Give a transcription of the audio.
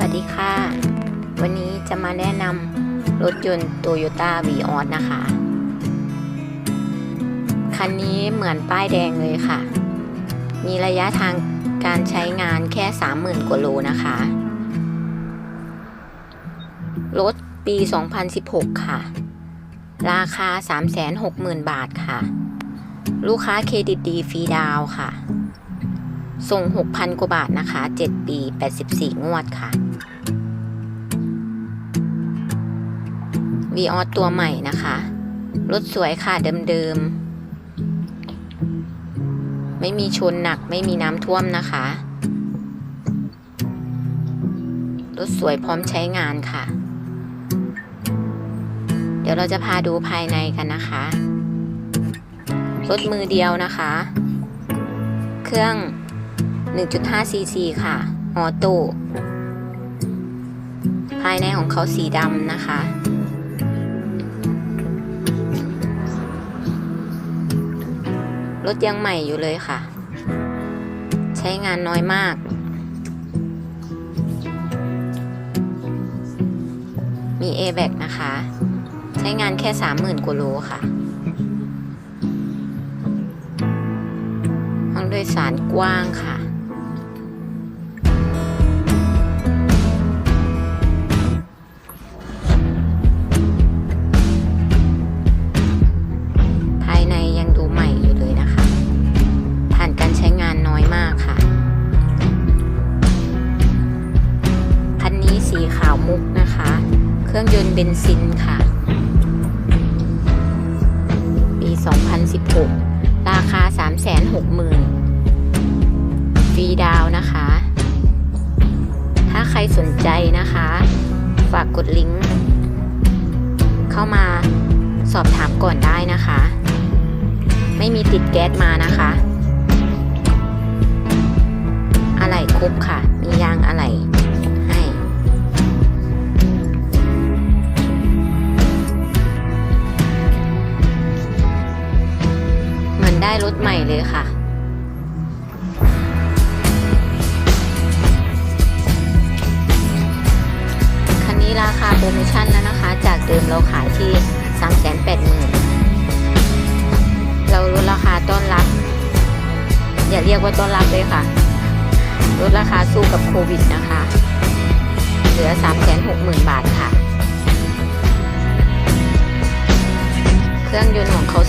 วัสดีค่ะ วันนี้จะมาแนะนำรถยนต์ Toyota v ีออนะคะ คันนี้เหมือนป้ายแดงเลยค่ะ มีระยะทางการใช้งานแค่ 30,000 กว่าโลนะคะ รถปี 2016 ค่ะ ราคา 360,000 บาทค่ะ ลูกค้าเครดิตดีฟรีดาวค่ะ ส่ง 6,000 กว่าบาทนะคะ 7 ปี 84 งวดค่ะ v ีออตัวใหม่นะคะ รถสวยค่ะเดิมๆ ไม่มีชนหนักไม่มีน้ำท่วมนะคะ รถสวยพร้อมใช้งานค่ะ เดี๋ยวเราจะพาดูภายในกันนะคะ รถมือเดียวนะคะ เครื่อง 1.5 cc ค่ะ ออโต้ ภายในของเขาสีดำนะคะ รถยังใหม่อยู่เลยค่ะ ใช้งานน้อยมาก มี a b a g นะคะ ใช้งานแค่ 30,000กว่าโลค่ะห้องโดยสารกว้างค่ะาวมุกนะคะ เครื่องยนต์เบนซินค่ะ ปี 2016 ราคา 360,000ฟรีดาวนะคะ ถ้าใครสนใจนะคะ ฝากกดลิงก์เข้ามาสอบถามก่อนได้นะคะ ไม่มีติดแก๊สมานะคะ อะไหล่ครบค่ะ มียางอะไหล่ รถใหม่เลยค่ะคันนี้ราคาโปรโมชั่นแล้วนะคะ จากเดิมเราขายที่ 380,000เราลดราคาต้อนรับ อย่าเรียกว่าต้อนรับเลยค่ะลดราคาสู้กับโควิดนะคะ เหลือ 360,000 บาทค่ะ เครื่องยนต์ของเขา